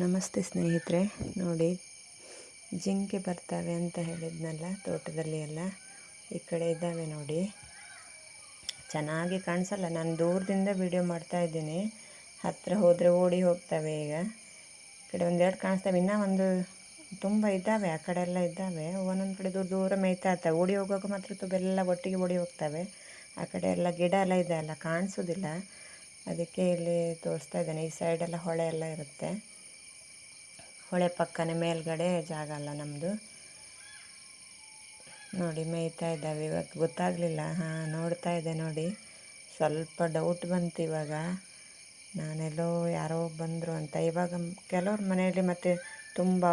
ನಮಸ್ತೆ ಸ್ನೇಹಿತರೆ, ನೋಡಿ, ಜಿಂಕೆ ಬರ್ತವೆ ಅಂತ ಹೇಳಿದ್ನಲ್ಲ ತೋಟದಲ್ಲಿ ಎಲ್ಲ. ಈ ಕಡೆ ಇದ್ದಾವೆ ನೋಡಿ. ಚೆನ್ನಾಗಿ ಕಾಣಿಸಲ್ಲ, ನಾನು ದೂರದಿಂದ ವಿಡಿಯೋ ಮಾಡ್ತಾ ಇದ್ದೀನಿ. ಹತ್ತಿರ ಹೋದರೆ ಓಡಿ ಹೋಗ್ತವೆ ಈಗ. ಈ ಕಡೆ ಒಂದೆರಡು ಕಾಣಿಸ್ತವೆ, ಇನ್ನೂ ಒಂದು ತುಂಬ ಇದ್ದಾವೆ, ಆ ಕಡೆ ಎಲ್ಲ ಇದ್ದಾವೆ. ಒಂದೊಂದು ಕಡೆ ದೂರ ದೂರ ಮೇಯ್ತಾ ಇರ್ತವೆ ಓಡಿ ಹೋಗುವಾಗ ಮಾತ್ರ ತುಂಬೆಲ್ಲ ಒಟ್ಟಿಗೆ ಓಡಿ ಹೋಗ್ತವೆ. ಆ ಕಡೆ ಎಲ್ಲ ಗಿಡ ಎಲ್ಲ ಇದೆ ಅಲ್ಲ, ಕಾಣಿಸೋದಿಲ್ಲ. ಅದಕ್ಕೆ ಇಲ್ಲಿ ತೋರಿಸ್ತಾ ಇದ್ದಾನೆ, ಈ ಸೈಡೆಲ್ಲ ಹೊಳೆ ಎಲ್ಲ ಇರುತ್ತೆ. ಹೊಳೆ ಪಕ್ಕನೆ ಮೇಲ್ಗಡೆ ಜಾಗ ಅಲ್ಲ ನಮ್ಮದು ನೋಡಿ ಮೇಯ್ತಾ ಇದ್ದಾವೆ. ಇವತ್ತು ಗೊತ್ತಾಗಲಿಲ್ಲ. ಹಾಂ, ನೋಡ್ತಾ ಇದ್ದೆ ನೋಡಿ. ಸ್ವಲ್ಪ ಡೌಟ್ ಬಂತು ಇವಾಗ. ನಾನೆಲ್ಲೋ ಯಾರೋ ಬಂದರು ಅಂತ. ಇವಾಗ ಕೆಲವ್ರ ಮನೆಯಲ್ಲಿ ಮತ್ತೆ ತುಂಬ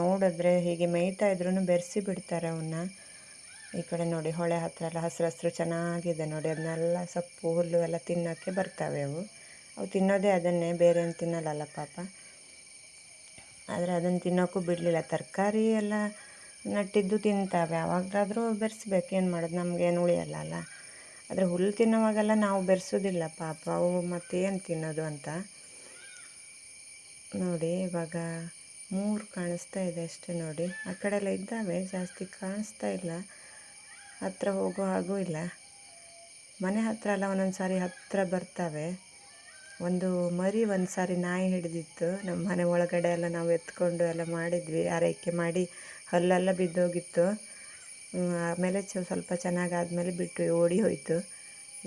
ನೋಡಿದ್ರೆ ಹೀಗೆ ಮೇಯ್ತಾ ಇದ್ರೂ ಬೆರೆಸಿ ಬಿಡ್ತಾರೆ ಅವನ್ನ ಈ ಕಡೆ ನೋಡಿ ಹೊಳೆ ಹತ್ರ ಎಲ್ಲ ಹಸಿರು ಹಸಿರು ಚೆನ್ನಾಗಿದೆ ನೋಡಿ. ಅದನ್ನೆಲ್ಲ ಸೊಪ್ಪು, ಹುಲ್ಲು ಎಲ್ಲ ತಿನ್ನೋಕ್ಕೆ ಬರ್ತವೆ ಅವು. ಅವು ತಿನ್ನೋದೇ ಅದನ್ನೇ ಬೇರೆ ತಿನ್ನಲ್ಲಲ್ಲ ಪಾಪ. ಆದರೆ ಅದನ್ನು ತಿನ್ನೋಕ್ಕೂ ಬಿಡಲಿಲ್ಲ. ತರಕಾರಿ ಎಲ್ಲ ನಟ್ಟಿದ್ದು ತಿಂತಾವೆ. ಯಾವಾಗಾದರೂ ಬೆರೆಸ್ಬೇಕು. ಏನು ಮಾಡೋದು? ನಮಗೇನು ಉಳಿಯಲ್ಲ ಅಲ್ಲ. ಆದರೆ ಹುಲ್ಲು ತಿನ್ನೋವಾಗೆಲ್ಲ ನಾವು ಬೆರೆಸೋದಿಲ್ಲ. ಪಾಪ ಅವು ಮತ್ತು ಏನು ತಿನ್ನೋದು ಅಂತ. ನೋಡಿ, ಇವಾಗ ಮೂರು ಕಾಣಿಸ್ತಾ ಇದೆ ಅಷ್ಟೇ ನೋಡಿ. ಆ ಕಡೆ ಎಲ್ಲ ಇದ್ದಾವೆ. ಜಾಸ್ತಿ ಕಾಣಿಸ್ತಾ ಇಲ್ಲ. ಹತ್ತಿರ ಹೋಗೋ ಹಾಗೂ ಇಲ್ಲ. ಮನೆ ಹತ್ತಿರ ಎಲ್ಲ ಒಂದೊಂದು ಸಾರಿ ಹತ್ತಿರ ಬರ್ತವೆ. ಒಂದು ಮರಿ ಒಂದು ಸಾರಿ ನಾಯಿ ಹಿಡಿದಿತ್ತು. ನಮ್ಮ ಮನೆ ಒಳಗಡೆ ಎಲ್ಲ ನಾವು ಎತ್ಕೊಂಡು ಎಲ್ಲ ಮಾಡಿದ್ವಿ. ಆರೈಕೆ ಮಾಡಿ ಹಲ್ಲೆಲ್ಲ ಬಿದ್ದೋಗಿತ್ತು. ಆಮೇಲೆ ಚ, ಸ್ವಲ್ಪ ಚೆನ್ನಾಗಾದ್ಮೇಲೆ ಬಿಟ್ಟು ಓಡಿ ಹೋಯಿತು.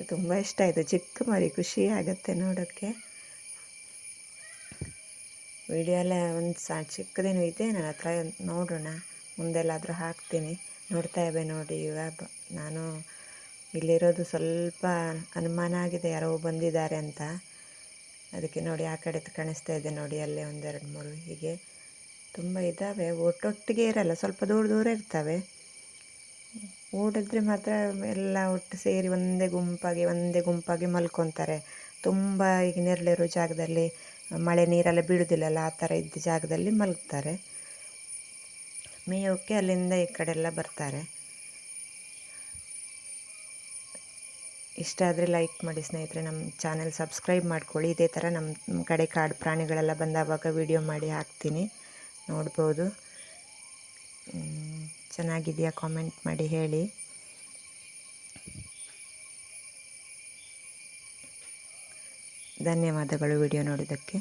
ತುಂಬ ಇಷ್ಟ ಆಯಿತು. ಚಿಕ್ಕ ಮರಿ, ಖುಷಿ ಆಗುತ್ತೆ ನೋಡೋಕ್ಕೆ ವಿಡಿಯೋ ಎಲ್ಲ ಒಂದು ಸಾ ಚಿಕ್ಕದೇನು ಇದೆ, ನನ್ನ ಹತ್ರ ನೋಡೋಣ. ಮುಂದೆಲ್ಲಾದರೂ ಹಾಕ್ತೀನಿ. ನೋಡ್ತಾ ಇವೆ ನೋಡಿ ಇವಾಗ. ನಾನು ಇಲ್ಲಿರೋದು ಸ್ವಲ್ಪ ಅನುಮಾನ ಆಗಿದೆ. ಯಾರೋ ಬಂದಿದ್ದಾರೆ ಅಂತ. ಅದಕ್ಕೆ ನೋಡಿ ಆ ಕಡೆ ಕಾಣಿಸ್ತಾ ಇದೆ ನೋಡಿ, ಅಲ್ಲೇ ಒಂದೆರಡು ಮೂರು. ಹೀಗೆ ತುಂಬ ಇದ್ದಾವೆ ಒಟ್ಟೊಟ್ಟಿಗೆ ಇರಲ್ಲ, ಸ್ವಲ್ಪ ದೂರ ದೂರ ಇರ್ತವೆ. ಓಡಿದ್ರೆ ಮಾತ್ರ ಎಲ್ಲ ಒಟ್ಟು ಸೇರಿ ಒಂದೇ ಗುಂಪಾಗಿ ಒಂದೇ ಗುಂಪಾಗಿ ಮಲ್ಕೊತಾರೆ. ತುಂಬ ಈಗ ನೆರಳಿರೋ ಜಾಗದಲ್ಲಿ ಮಳೆ ನೀರೆಲ್ಲ ಬೀಳುವುದಿಲ್ಲಲ್ಲ ಆ ಥರ ಇದ್ದ ಜಾಗದಲ್ಲಿ ಮಲಗ್ತಾರೆ. ಮೇಯೋಕ್ಕೆ ಅಲ್ಲಿಂದ ಈ ಕಡೆ ಎಲ್ಲ ಬರ್ತಾರೆ. ಇಷ್ಟ ಆದರೆ ಲೈಕ್ ಮಾಡಿ ಸ್ನೇಹಿತರೆ ನಮ್ಮ ಚಾನೆಲ್ ಸಬ್ಸ್ಕ್ರೈಬ್ ಮಾಡ್ಕೊಳ್ಳಿ. ಇದೇ ಥರ ನಮ್ಮ ಕಡೆ ಕಾಡು ಪ್ರಾಣಿಗಳೆಲ್ಲ ಬಂದಾವಾಗ ವಿಡಿಯೋ ಮಾಡಿ ಹಾಕ್ತೀನಿ. ನೋಡ್ಬೋದು. ಚೆನ್ನಾಗಿದೆಯಾ ಕಾಮೆಂಟ್ ಮಾಡಿ ಹೇಳಿ. ಧನ್ಯವಾದಗಳು ವಿಡಿಯೋ ನೋಡಿದ್ದಕ್ಕೆ.